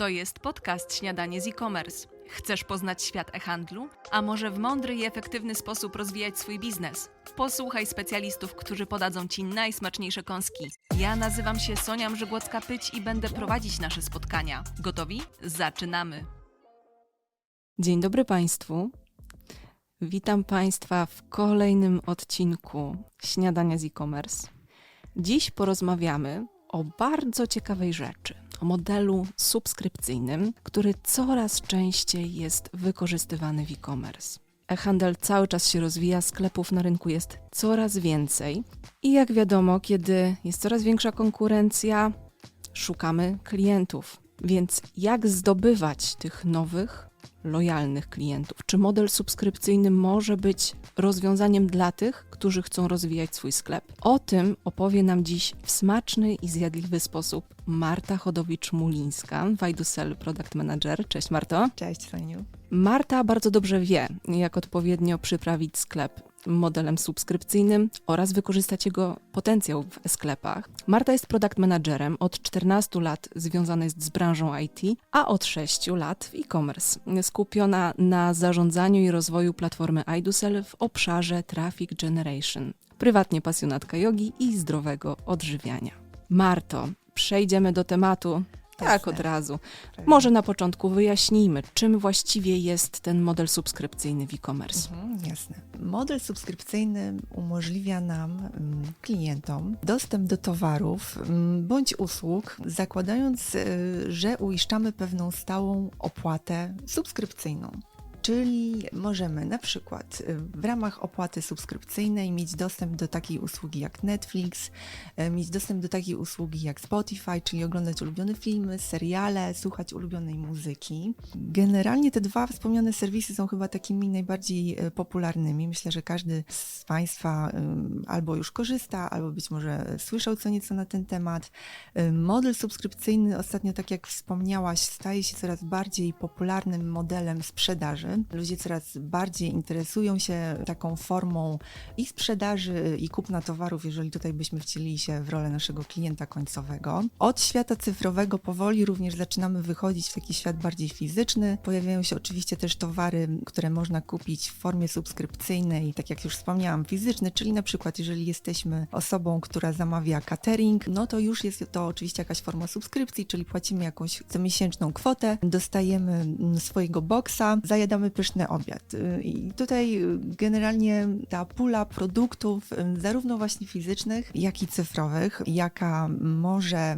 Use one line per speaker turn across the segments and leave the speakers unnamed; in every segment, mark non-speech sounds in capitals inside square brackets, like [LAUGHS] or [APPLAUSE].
To jest podcast Śniadanie z e-commerce. Chcesz poznać świat e-handlu? A może w mądry i efektywny sposób rozwijać swój biznes? Posłuchaj specjalistów, którzy podadzą Ci najsmaczniejsze kąski. Ja nazywam się Sonia Mrzygłocka-Pyć i będę prowadzić nasze spotkania. Gotowi? Zaczynamy! Dzień dobry Państwu. Witam Państwa w kolejnym odcinku Śniadania z e-commerce. Dziś porozmawiamy o bardzo ciekawej rzeczy o modelu subskrypcyjnym, który coraz częściej jest wykorzystywany w e-commerce. E-handel cały czas się rozwija, sklepów na rynku jest coraz więcej i jak wiadomo, kiedy jest coraz większa konkurencja, szukamy klientów. Więc jak zdobywać tych nowych, lojalnych klientów? Czy model subskrypcyjny może być rozwiązaniem dla tych, którzy chcą rozwijać swój sklep? O tym opowie nam dziś w smaczny i zjadliwy sposób Marta Chodowicz-Mulińska, Wajdusel Product Manager. Cześć Marto.
Cześć Soniu.
Marta bardzo dobrze wie, jak odpowiednio przyprawić sklep modelem subskrypcyjnym oraz wykorzystać jego potencjał w sklepach. Marta jest product managerem, od 14 lat związana jest z branżą IT, a od 6 lat w e-commerce. Skupiona na zarządzaniu i rozwoju platformy iDusel w obszarze Traffic Generation. Prywatnie pasjonatka jogi i zdrowego odżywiania. Marto, przejdziemy do tematu tak, od razu. Może na początku wyjaśnijmy, czym właściwie jest ten model subskrypcyjny w e-commerce.
Mhm, jasne. Model subskrypcyjny umożliwia nam, mm, klientom, dostęp do towarów mm, bądź usług, zakładając, y, że uiszczamy pewną stałą opłatę subskrypcyjną. Czyli możemy na przykład y, w ramach opłaty subskrypcyjnej mieć dostęp do takiej usługi jak Netflix, y, mieć dostęp do takiej usługi jak Spotify, czyli oglądać ulubione filmy, seriale, słuchać ulubionej muzyki. Generalnie te dwa wspomniane serwisy są chyba takimi najbardziej y, popularnymi. Myślę, że każdy z Państwa albo już korzysta, albo być może słyszał co nieco na ten temat. Model subskrypcyjny ostatnio, tak jak wspomniałaś, staje się coraz bardziej popularnym modelem sprzedaży Ludzie coraz bardziej interesują się taką formą i sprzedaży, i kupna towarów, jeżeli tutaj byśmy wcielili się w rolę naszego klienta końcowego. Od świata cyfrowego powoli również zaczynamy wychodzić w taki świat bardziej fizyczny. Pojawiają się oczywiście też towary, które można kupić w formie subskrypcyjnej, tak jak już wspomniałam, fizyczne, czyli na przykład jeżeli jesteśmy osobą, która zamawia catering, no to już jest to oczywiście jakaś forma subskrypcji, czyli płacimy jakąś comiesięczną kwotę, dostajemy swojego boksa, zajadamy mamy pyszny obiad. Y, I tutaj generalnie ta pula produktów, y, zarówno właśnie fizycznych, jak i cyfrowych, jaka może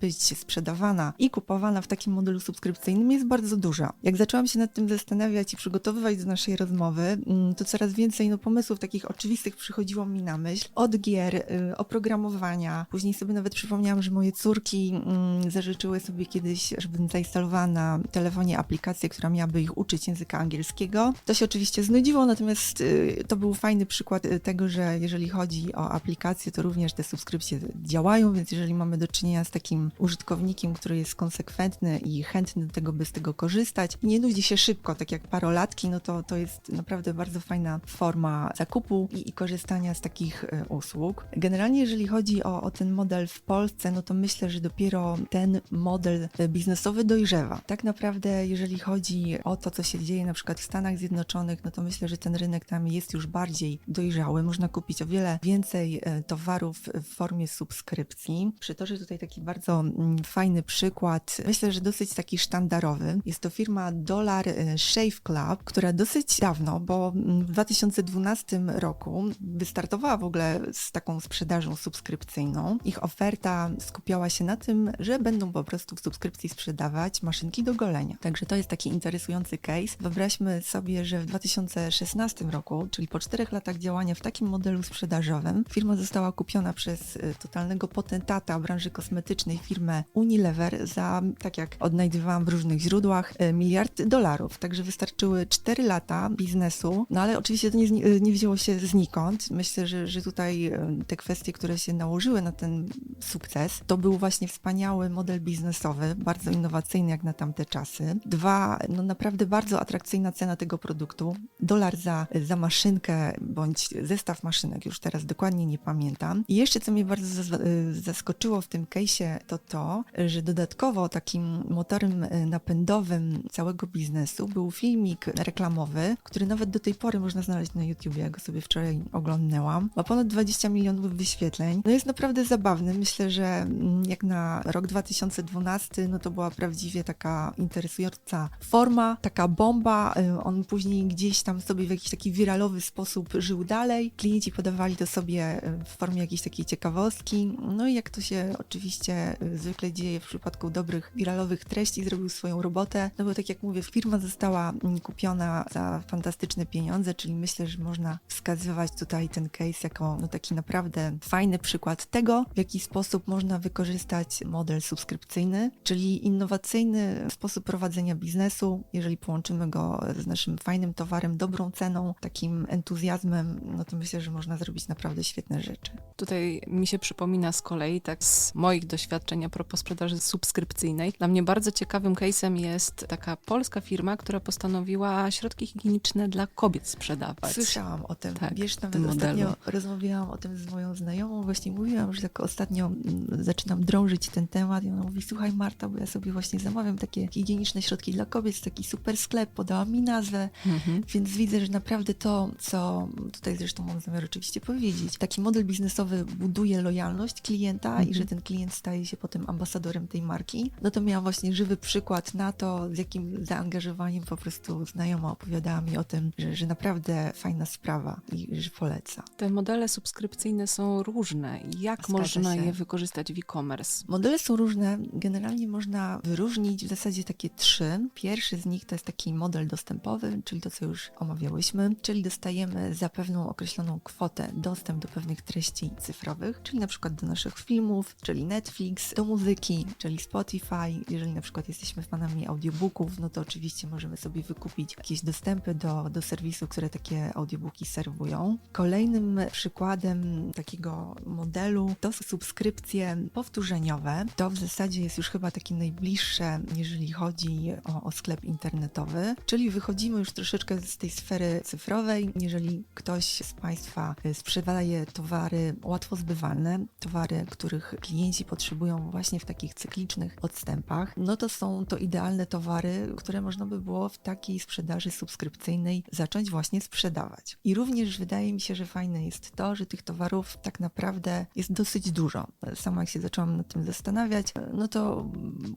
być sprzedawana i kupowana w takim modelu subskrypcyjnym, jest bardzo duża. Jak zaczęłam się nad tym zastanawiać i przygotowywać do naszej rozmowy, mm, to coraz więcej no, pomysłów takich oczywistych przychodziło mi na myśl. Od gier, y, oprogramowania. Później sobie nawet przypomniałam, że moje córki mm, zażyczyły sobie kiedyś, żebym zainstalowała na telefonie aplikację, która miałaby ich uczyć języka angielskiego. To się oczywiście znudziło, natomiast y, to był fajny przykład y, tego, że jeżeli chodzi o aplikacje, to również te subskrypcje działają, więc jeżeli mamy do czynienia z takim użytkownikiem, który jest konsekwentny i chętny do tego, by z tego korzystać nie nudzi się szybko, tak jak parolatki, no to to jest naprawdę bardzo fajna forma zakupu i, i korzystania z takich y, usług. Generalnie jeżeli chodzi o, o ten model w Polsce, no to myślę, że dopiero ten model biznesowy dojrzewa. Tak naprawdę, jeżeli chodzi o to, co się dzieje na na przykład w Stanach Zjednoczonych, no to myślę, że ten rynek tam jest już bardziej dojrzały. Można kupić o wiele więcej e, towarów w formie subskrypcji. Przytoczę tutaj taki bardzo mm, fajny przykład. Myślę, że dosyć taki sztandarowy. Jest to firma Dollar e, Shave Club, która dosyć dawno, bo mm, w 2012 roku wystartowała w ogóle z taką sprzedażą subskrypcyjną. Ich oferta skupiała się na tym, że będą po prostu w subskrypcji sprzedawać maszynki do golenia. Także to jest taki interesujący case. Wyobraź Wyobraźmy sobie, że w 2016 roku, czyli po czterech latach działania w takim modelu sprzedażowym, firma została kupiona przez y, totalnego potentata branży kosmetycznej, firmę Unilever, za, tak jak odnajdywałam w różnych źródłach, y, miliard dolarów. Także wystarczyły cztery lata biznesu, no ale oczywiście to nie, y, nie wzięło się znikąd. Myślę, że, że tutaj te kwestie, które się nałożyły na ten sukces, to był właśnie wspaniały model biznesowy, bardzo innowacyjny jak na tamte czasy. Dwa, no naprawdę bardzo atrakcyjny atrakcyjna cena tego produktu, dolar za, za maszynkę bądź zestaw maszynek, już teraz dokładnie nie pamiętam. I jeszcze co mnie bardzo y, zaskoczyło w tym case'ie, to to, że dodatkowo takim motorem y, napędowym całego biznesu był filmik reklamowy, który nawet do tej pory można znaleźć na YouTubie, ja go sobie wczoraj oglądnęłam. Ma ponad 20 milionów wyświetleń. No jest naprawdę zabawny. Myślę, że mm, jak na rok 2012, no to była prawdziwie taka interesująca forma, taka bomba. Y, On później gdzieś tam sobie w jakiś taki wiralowy sposób żył dalej. Klienci podawali to sobie y, w formie jakiejś takiej ciekawostki. No i jak to się oczywiście y, zwykle dzieje w przypadku dobrych wiralowych treści, zrobił swoją robotę. No bo tak jak mówię, firma została mm, kupiona za fantastyczne pieniądze, czyli myślę, że można wskazywać tutaj ten case jako no, taki naprawdę fajny przykład tego, w jaki sposób można wykorzystać model subskrypcyjny, czyli innowacyjny sposób prowadzenia biznesu. Jeżeli połączymy go z naszym fajnym towarem, dobrą ceną, takim entuzjazmem, no to myślę, że można zrobić naprawdę świetne rzeczy.
Tutaj mi się przypomina z kolei, tak z moich doświadczeń a propos sprzedaży subskrypcyjnej. Dla mnie bardzo ciekawym case'em jest taka polska firma, która postanowiła środki higieniczne dla kobiet sprzedawać.
Słyszałam o tym.
Tak,
Wiesz, nawet
tym modelu.
ostatnio rozmawiałam o tym z moją znajomą, właśnie mówiłam, że tak ostatnio mm, zaczynam drążyć ten temat i ona mówi, słuchaj Marta, bo ja sobie właśnie zamawiam takie higieniczne środki dla kobiet, taki super sklep, podała mi nazwę,
Mhm.
więc widzę, że naprawdę to, co tutaj zresztą mam zamiar oczywiście powiedzieć, taki model biznesowy buduje lojalność klienta i
Mhm.
że ten klient staje się potem ambasadorem tej marki, no to miałam właśnie żywy przykład na to, z jakim zaangażowaniem po prostu znajoma opowiadała mi o tym, że, że naprawdę fajna sprawa i że poleca.
Te modele subskrypcyjne są różne. Jak
Zgadza
można
się.
je wykorzystać w e-commerce?
Modele są różne. Generalnie można wyróżnić w zasadzie takie trzy. Pierwszy z nich to jest taki model dostępowy, czyli to, co już omawiałyśmy, czyli dostajemy za pewną określoną kwotę dostęp do pewnych treści cyfrowych, czyli na przykład do naszych filmów, czyli Netflix, do muzyki, czyli Spotify. Jeżeli na przykład jesteśmy fanami audiobooków, no to oczywiście możemy sobie wykupić jakieś dostępy do, do serwisów, które takie audiobooki serwują. Kolejnym przykładem takiego modelu to subskrypcje powtórzeniowe. To w zasadzie jest już chyba takie najbliższe, jeżeli chodzi o, o sklep internetowy, czyli wychodzimy już troszeczkę z tej sfery cyfrowej. Jeżeli ktoś z Państwa y, sprzedaje towary łatwo zbywalne, towary, których klienci potrzebują właśnie w takich cyklicznych odstępach, no to są to idealne towary, które można by było w takiej sprzedaży subskrypcyjnej zacząć właśnie sprzedawać. I również wydaje mi się, że fajne jest to, że tych towarów tak naprawdę jest dosyć dużo. Sama jak się zaczęłam nad tym zastanawiać, no to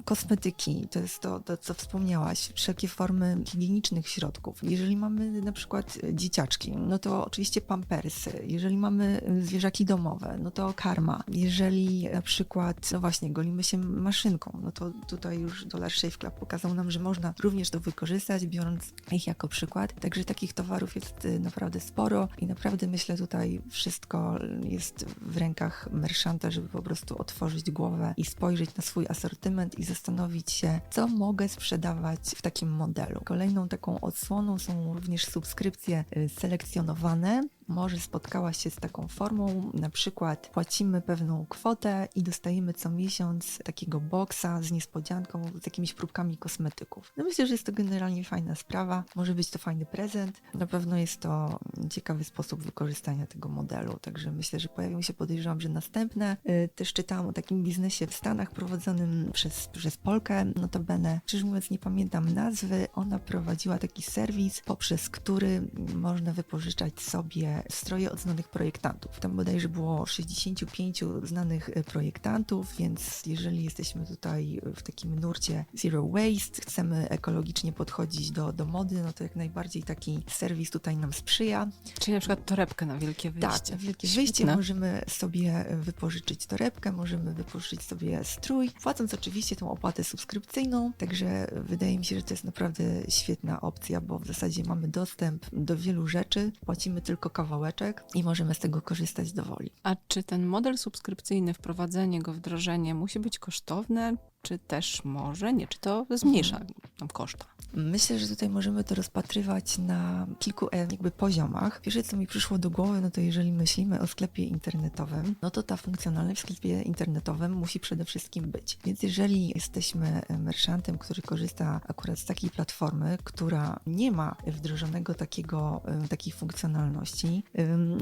kosmetyki, to jest to, to co wspomniałaś, wszelkie formy higienicznych środków. Jeżeli mamy na przykład dzieciaczki, no to oczywiście pampersy. Jeżeli mamy zwierzaki domowe, no to karma. Jeżeli na przykład, no właśnie, golimy się maszynką, no to tutaj już Dollar Shave Club pokazał nam, że można również to wykorzystać, biorąc ich jako przykład. Także takich towarów jest y, naprawdę sporo i naprawdę myślę tutaj wszystko jest w rękach merchanta, żeby po prostu otworzyć głowę i spojrzeć na swój asortyment i zastanowić się, co mogę sprzedawać w takim modelu. Kolejną taką odsłoną są również subskrypcje y, selekcjonowane. Może spotkałaś się z taką formą, na przykład płacimy pewną kwotę i dostajemy co miesiąc takiego boksa z niespodzianką, z jakimiś próbkami kosmetyków. No myślę, że jest to generalnie fajna sprawa, może być to fajny prezent, na pewno jest to ciekawy sposób wykorzystania tego modelu, także myślę, że pojawią się, podejrzewam, że następne. Y, Też czytałam o takim biznesie w Stanach prowadzonym przez, przez Polkę, notabene, szczerze mówiąc nie pamiętam nazwy, ona prowadziła taki serwis, poprzez który można wypożyczać sobie stroje od znanych projektantów. Tam bodajże było 65 znanych y, projektantów, więc jeżeli jesteśmy tutaj w takim nurcie zero waste, chcemy ekologicznie podchodzić do, do mody, no to jak najbardziej taki serwis tutaj nam sprzyja.
Czyli na przykład torebkę na wielkie wyjście.
Tak, na wielkie wyjście
Świetne.
możemy sobie wypożyczyć torebkę, możemy wypożyczyć sobie strój, płacąc oczywiście tą opłatę subskrypcyjną, także wydaje mi się, że to jest naprawdę świetna opcja, bo w zasadzie mamy dostęp do wielu rzeczy, płacimy tylko kawałeczek i możemy z tego korzystać dowoli.
A czy ten model subskrypcyjny, wprowadzenie go, wdrożenie musi być kosztowne, czy też może nie? Czy to zmniejsza nam koszta?
Myślę, że tutaj możemy to rozpatrywać na kilku e, jakby poziomach. Pierwsze, co mi przyszło do głowy, no to jeżeli myślimy o sklepie internetowym, no to ta funkcjonalność w sklepie internetowym musi przede wszystkim być. Więc jeżeli jesteśmy merchantem, który korzysta akurat z takiej platformy, która nie ma wdrożonego takiego, em, takiej funkcjonalności,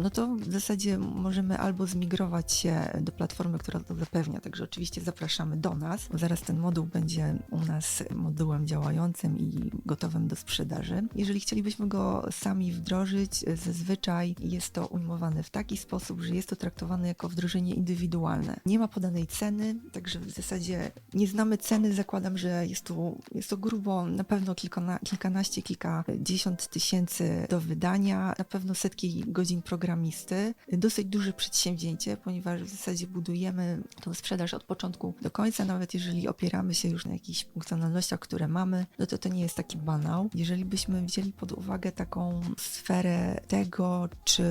no to w zasadzie możemy albo zmigrować się do platformy, która to zapewnia. Także oczywiście zapraszamy do nas. Zaraz ten moduł będzie u nas modułem działającym gotowym do sprzedaży. Jeżeli chcielibyśmy go sami wdrożyć, zazwyczaj jest to ujmowane w taki sposób, że jest to traktowane jako wdrożenie indywidualne. Nie ma podanej ceny, także w zasadzie nie znamy ceny. Zakładam, że jest to, jest to grubo na pewno kilkana, kilkanaście, kilkadziesiąt tysięcy do wydania, na pewno setki godzin programisty. Dosyć duże przedsięwzięcie, ponieważ w zasadzie budujemy tą sprzedaż od początku do końca, nawet jeżeli opieramy się już na jakichś funkcjonalnościach, które mamy, no to to nie jest taki banał. Jeżeli byśmy wzięli pod uwagę taką sferę tego, czy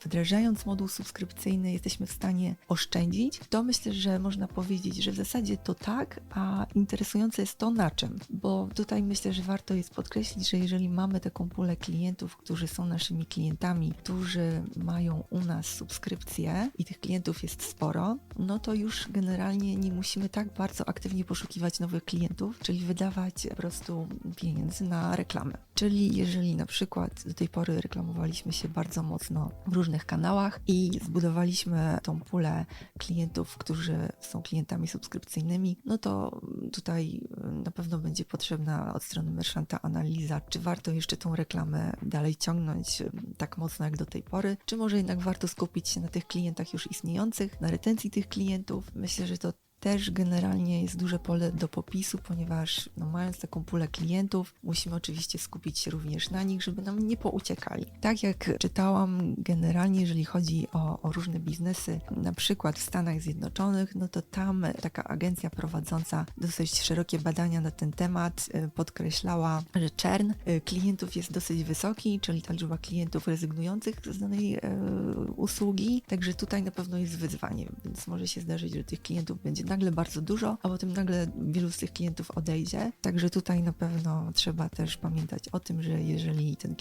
wdrażając moduł subskrypcyjny jesteśmy w stanie oszczędzić, to myślę, że można powiedzieć, że w zasadzie to tak, a interesujące jest to na czym, bo tutaj myślę, że warto jest podkreślić, że jeżeli mamy taką pulę klientów, którzy są naszymi klientami, którzy mają u nas subskrypcję i tych klientów jest sporo, no to już generalnie nie musimy tak bardzo aktywnie poszukiwać nowych klientów, czyli wydawać po prostu pieniędzy na reklamy. Czyli jeżeli na przykład do tej pory reklamowaliśmy się bardzo mocno w różnych kanałach i zbudowaliśmy tą pulę klientów, którzy są klientami subskrypcyjnymi, no to tutaj y, na pewno będzie potrzebna od strony merchanta analiza, czy warto jeszcze tą reklamę dalej ciągnąć y, tak mocno jak do tej pory, czy może jednak warto skupić się na tych klientach już istniejących, na retencji tych klientów. Myślę, że to też generalnie jest duże pole do popisu, ponieważ no, mając taką pulę klientów, musimy oczywiście skupić się również na nich, żeby nam nie pouciekali. Tak jak czytałam, generalnie jeżeli chodzi o, o różne biznesy, na przykład w Stanach Zjednoczonych, no to tam taka agencja prowadząca dosyć szerokie badania na ten temat y, podkreślała, że czern y, klientów jest dosyć wysoki, czyli ta liczba klientów rezygnujących z danej e, usługi, także tutaj na pewno jest wyzwanie, więc może się zdarzyć, że tych klientów będzie nagle bardzo dużo, a potem nagle wielu z tych klientów odejdzie. Także tutaj na pewno trzeba też pamiętać o tym, że jeżeli ten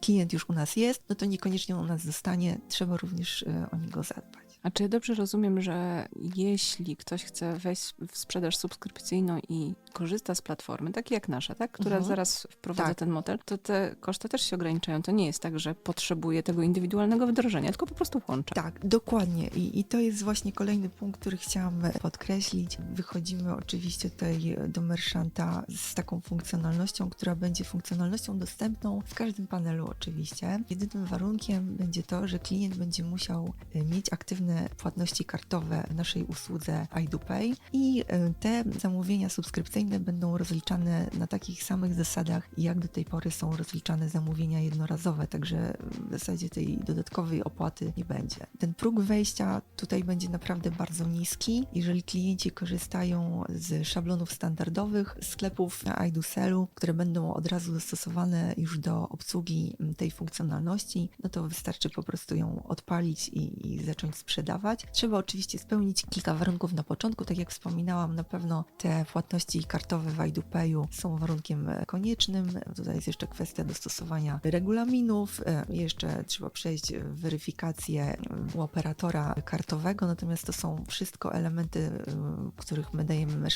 klient, już u nas jest, no to niekoniecznie u nas zostanie, trzeba również e, o niego zadbać.
A czy ja dobrze rozumiem, że jeśli ktoś chce wejść w sprzedaż subskrypcyjną i korzysta z platformy, takiej jak nasza, tak, która
Mhm.
zaraz wprowadza
Tak.
ten model, to te koszty też się ograniczają. To nie jest tak, że potrzebuje tego indywidualnego wdrożenia, tylko po prostu włącza.
Tak, dokładnie. I, I to jest właśnie kolejny punkt, który chciałam podkreślić. Wychodzimy oczywiście tutaj do merchanta z taką funkcjonalnością, która będzie funkcjonalnością dostępną w każdym panelu oczywiście. Jedynym warunkiem będzie to, że klient będzie musiał e, mieć aktywne płatności kartowe w naszej usłudze iDoPay i e, te zamówienia subskrypcyjne będą rozliczane na takich samych zasadach, jak do tej pory są rozliczane zamówienia jednorazowe, także w zasadzie tej dodatkowej opłaty nie będzie. Ten próg wejścia tutaj będzie naprawdę bardzo niski. Jeżeli klienci korzystają z szablonów standardowych sklepów na iDuselu, które będą od razu dostosowane już do obsługi tej funkcjonalności, no to wystarczy po prostu ją odpalić i, i zacząć sprzedawać. Trzeba oczywiście spełnić kilka warunków na początku. Tak jak wspominałam, na pewno te płatności kartowe w iDuPayu są warunkiem e, koniecznym. Tutaj jest jeszcze kwestia dostosowania regulaminów. E, Jeszcze trzeba przejść weryfikację e, u operatora kartowego, natomiast to są wszystko elementy, których my dajemy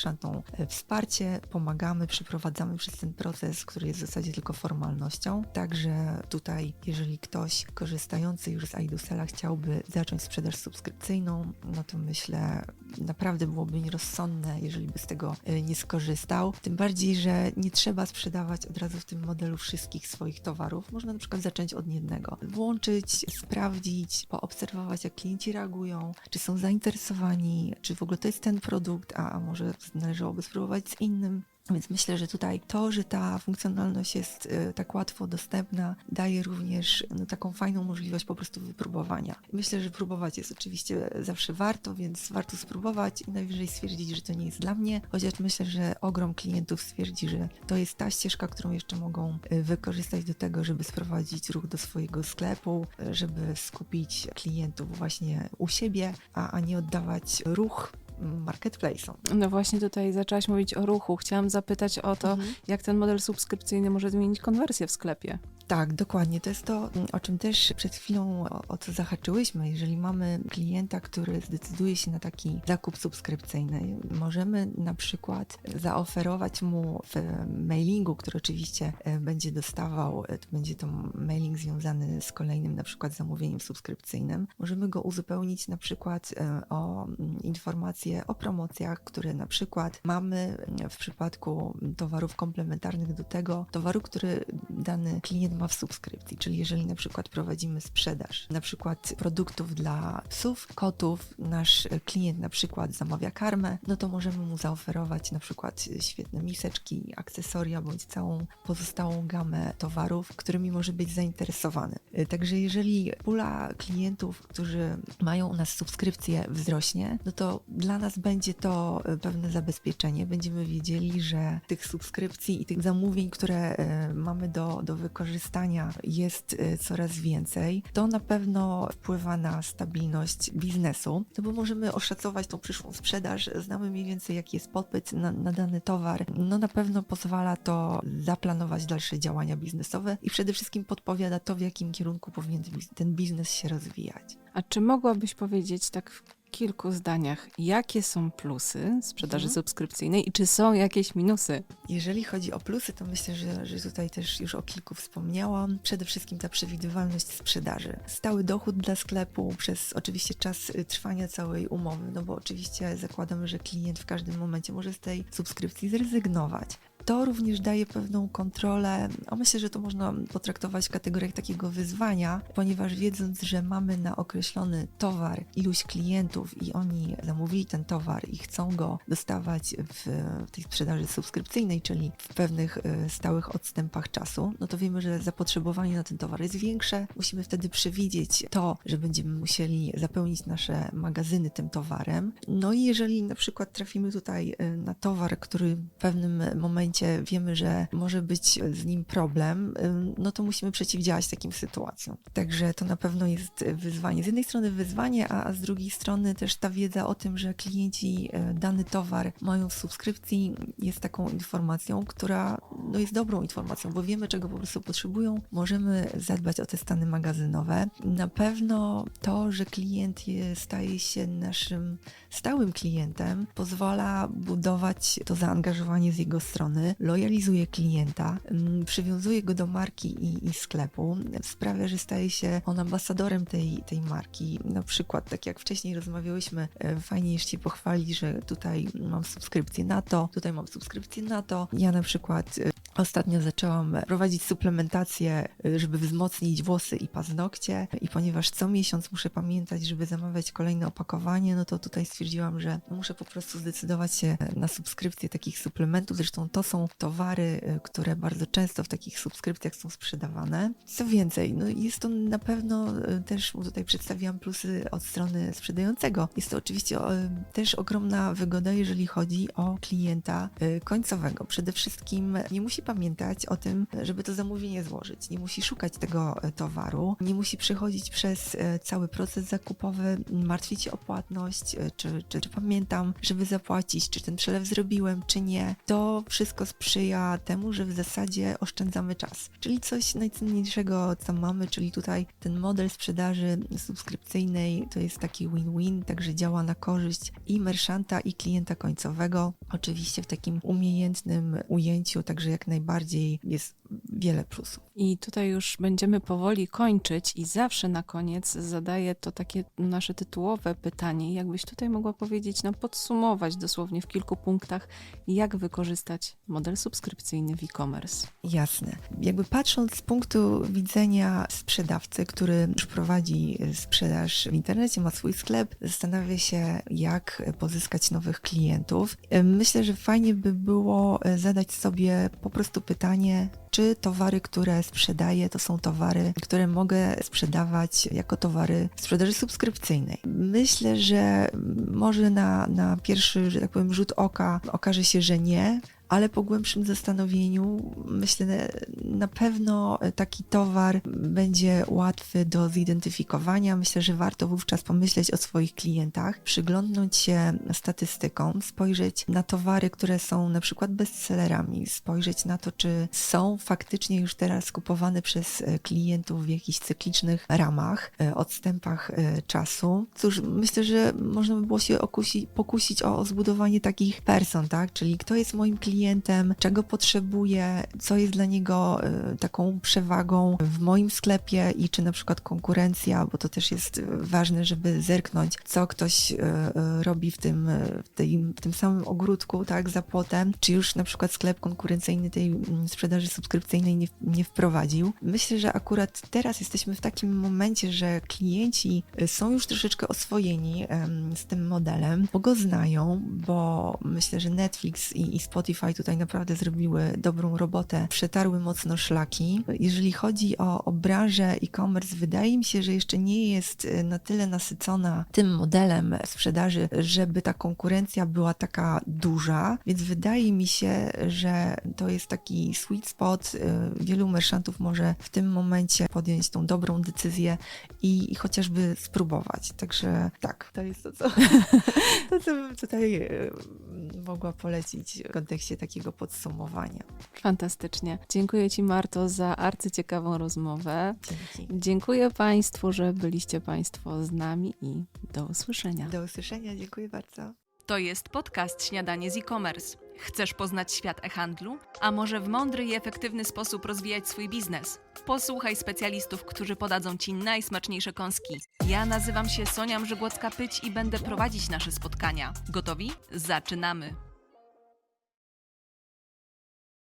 e, wsparcie, pomagamy, przeprowadzamy przez ten proces, który jest w zasadzie tylko formalnością. Także tutaj, jeżeli ktoś korzystający już z iDusela chciałby zacząć sprzedaż subskrypcyjną, no to myślę, naprawdę byłoby nierozsądne, jeżeli by z tego e, nie skorzystał. Tym bardziej, że nie trzeba sprzedawać od razu w tym modelu wszystkich swoich towarów. Można na przykład zacząć od jednego. Włączyć, sprawdzić, poobserwować, jak klienci reagują, czy są zainteresowani, czy w ogóle to jest ten produkt, a, a może należałoby spróbować z innym. Więc myślę, że tutaj to, że ta funkcjonalność jest y, tak łatwo dostępna, daje również no, taką fajną możliwość po prostu wypróbowania. Myślę, że próbować jest oczywiście zawsze warto, więc warto spróbować i najwyżej stwierdzić, że to nie jest dla mnie, chociaż myślę, że ogrom klientów stwierdzi, że to jest ta ścieżka, którą jeszcze mogą y, wykorzystać do tego, żeby sprowadzić ruch do swojego sklepu, żeby skupić klientów właśnie u siebie, a, a nie oddawać ruch marketplace'om.
No właśnie tutaj zaczęłaś mówić o ruchu. Chciałam zapytać o to, jak ten model subskrypcyjny może zmienić konwersję w sklepie.
Tak, dokładnie. To jest to, o czym też przed chwilą o, o co zahaczyłyśmy. Jeżeli mamy klienta, który zdecyduje się na taki zakup subskrypcyjny, możemy na przykład zaoferować mu w mailingu, który oczywiście e, będzie dostawał, e, to będzie to mailing związany z kolejnym na przykład zamówieniem subskrypcyjnym, możemy go uzupełnić na przykład e, o mm, informacje o promocjach, które na przykład mamy mm, w przypadku towarów komplementarnych do tego towaru, który dany klient ma w subskrypcji. Czyli jeżeli na przykład prowadzimy sprzedaż na przykład produktów dla psów, kotów, nasz klient na przykład zamawia karmę, no to możemy mu zaoferować na przykład świetne miseczki, akcesoria bądź całą pozostałą gamę towarów, którymi może być zainteresowany. Także jeżeli pula klientów, którzy mają u nas subskrypcję wzrośnie, no to dla nas będzie to pewne zabezpieczenie. Będziemy wiedzieli, że tych subskrypcji i tych zamówień, które y, mamy do, do wykorzystania jest y, coraz więcej. To na pewno wpływa na stabilność biznesu, no bo możemy oszacować tą przyszłą sprzedaż, znamy mniej więcej jaki jest popyt na, na dany towar. No na pewno pozwala to zaplanować dalsze działania biznesowe i przede wszystkim podpowiada to, w jakim kierunku powinien ten biznes się rozwijać.
A czy mogłabyś powiedzieć tak kilku zdaniach, jakie są plusy sprzedaży
Mhm.
subskrypcyjnej i czy są jakieś minusy?
Jeżeli chodzi o plusy, to myślę, że, że tutaj też już o kilku wspomniałam. Przede wszystkim ta przewidywalność sprzedaży. Stały dochód dla sklepu przez oczywiście czas y, trwania całej umowy, no bo oczywiście zakładamy, że klient w każdym momencie może z tej subskrypcji zrezygnować. To również daje pewną kontrolę, a myślę, że to można potraktować w kategoriach takiego wyzwania, ponieważ wiedząc, że mamy na określony towar iluś klientów i oni zamówili ten towar i chcą go dostawać w, tej sprzedaży subskrypcyjnej, czyli w pewnych e, stałych odstępach czasu, no to wiemy, że zapotrzebowanie na ten towar jest większe. Musimy wtedy przewidzieć to, że będziemy musieli zapełnić nasze magazyny tym towarem. No i jeżeli na przykład trafimy tutaj e, na towar, który w pewnym momencie wiemy, że może być z nim problem, no to musimy przeciwdziałać takim sytuacjom. Także to na pewno jest wyzwanie. Z jednej strony wyzwanie, a z drugiej strony też ta wiedza o tym, że klienci e, dany towar mają w subskrypcji jest taką informacją, która no jest dobrą informacją, bo wiemy, czego po prostu potrzebują. Możemy zadbać o te stany magazynowe. Na pewno to, że klient je, staje się naszym stałym klientem, pozwala budować to zaangażowanie z jego strony, lojalizuje klienta, mm, przywiązuje go do marki i, i sklepu, sprawia, że staje się on ambasadorem tej, tej marki. Na przykład, tak jak wcześniej rozmawiałyśmy, e, fajnie jeśli pochwali, że tutaj mam subskrypcję na to, tutaj mam subskrypcję na to. Ja na przykład e, Ostatnio zaczęłam prowadzić suplementację, y, żeby wzmocnić włosy i paznokcie i ponieważ co miesiąc muszę pamiętać, żeby zamawiać kolejne opakowanie, no to tutaj stwierdziłam, że muszę po prostu zdecydować się na subskrypcję takich suplementów. Zresztą to są towary, y, które bardzo często w takich subskrypcjach są sprzedawane. Co więcej, no jest to na pewno y, też, tutaj przedstawiłam plusy od strony sprzedającego. Jest to oczywiście y, też ogromna wygoda, jeżeli chodzi o klienta końcowego. Przede wszystkim nie musi pamiętać o tym, żeby to zamówienie złożyć. Nie musi szukać tego towaru, nie musi przechodzić przez cały proces zakupowy, martwić się o płatność, czy, czy, czy pamiętam, żeby zapłacić, czy ten przelew zrobiłem, czy nie. To wszystko sprzyja temu, że w zasadzie oszczędzamy czas. Czyli coś najcenniejszego, co mamy, czyli tutaj ten model sprzedaży subskrypcyjnej to jest taki win-win, także działa na korzyść i merchanta, i klienta końcowego. Oczywiście w takim umiejętnym ujęciu, także jak najbardziej jest wiele plusów.
I tutaj już będziemy powoli kończyć i zawsze na koniec zadaję to takie nasze tytułowe pytanie. Jakbyś tutaj mogła powiedzieć, no podsumować dosłownie w kilku punktach, jak wykorzystać model subskrypcyjny w e-commerce.
Jasne. Jakby patrząc z punktu widzenia sprzedawcy, który już prowadzi sprzedaż w internecie, ma swój sklep, zastanawia się, jak pozyskać nowych klientów. Myślę, że fajnie by było zadać sobie po prostu pytanie, czy towary, które sprzedaję, to są towary, które mogę sprzedawać jako towary sprzedaży subskrypcyjnej. Myślę, że może na, na pierwszy, że tak powiem, rzut oka okaże się, że nie, ale po głębszym zastanowieniu myślę na pewno taki towar będzie łatwy do zidentyfikowania. Myślę, że warto wówczas pomyśleć o swoich klientach, przyglądnąć się statystykom, spojrzeć na towary, które są na przykład bestsellerami, spojrzeć na to, czy są faktycznie już teraz kupowane przez klientów w jakichś cyklicznych ramach, e, odstępach e, czasu. Cóż, myślę, że można by było się okusi, pokusić o, o zbudowanie takich person, tak? Czyli kto jest moim klientem, czego potrzebuje, co jest dla niego e, taką przewagą w moim sklepie i czy na przykład konkurencja, bo to też jest e, ważne, żeby zerknąć, co ktoś e, robi w tym, w tym, w tym samym ogródku, tak, za płotem, czy już na przykład sklep konkurencyjny tej mm, sprzedaży subskrypcyjnej nie, nie wprowadził. Myślę, że akurat teraz jesteśmy w takim momencie, że klienci są już troszeczkę oswojeni z tym modelem, bo go znają, bo myślę, że Netflix i, i Spotify tutaj naprawdę zrobiły dobrą robotę, przetarły mocno szlaki. Jeżeli chodzi o, o branżę e-commerce, wydaje mi się, że jeszcze nie jest e, na tyle nasycona tym modelem sprzedaży, żeby ta konkurencja była taka duża, więc wydaje mi się, że to jest taki sweet spot. e, Wielu merchantów może w tym momencie podjąć tą dobrą decyzję i, i chociażby spróbować. Także tak, to jest to, co, [LAUGHS] to, co bym tutaj e, mogła polecić w kontekście takiego podsumowania.
Fantastycznie. Dziękuję Ci, Marto, za arcyciekawą rozmowę.
Dzięki.
Dziękuję Państwu, że byliście Państwo z nami i do usłyszenia.
Do usłyszenia, dziękuję bardzo.
To jest podcast Śniadanie z e-commerce. Chcesz poznać świat e-handlu? A może w mądry i efektywny sposób rozwijać swój biznes? Posłuchaj specjalistów, którzy podadzą Ci najsmaczniejsze kąski. Ja nazywam się Sonia Mrzygłocka-Pyć i będę prowadzić nasze spotkania. Gotowi? Zaczynamy!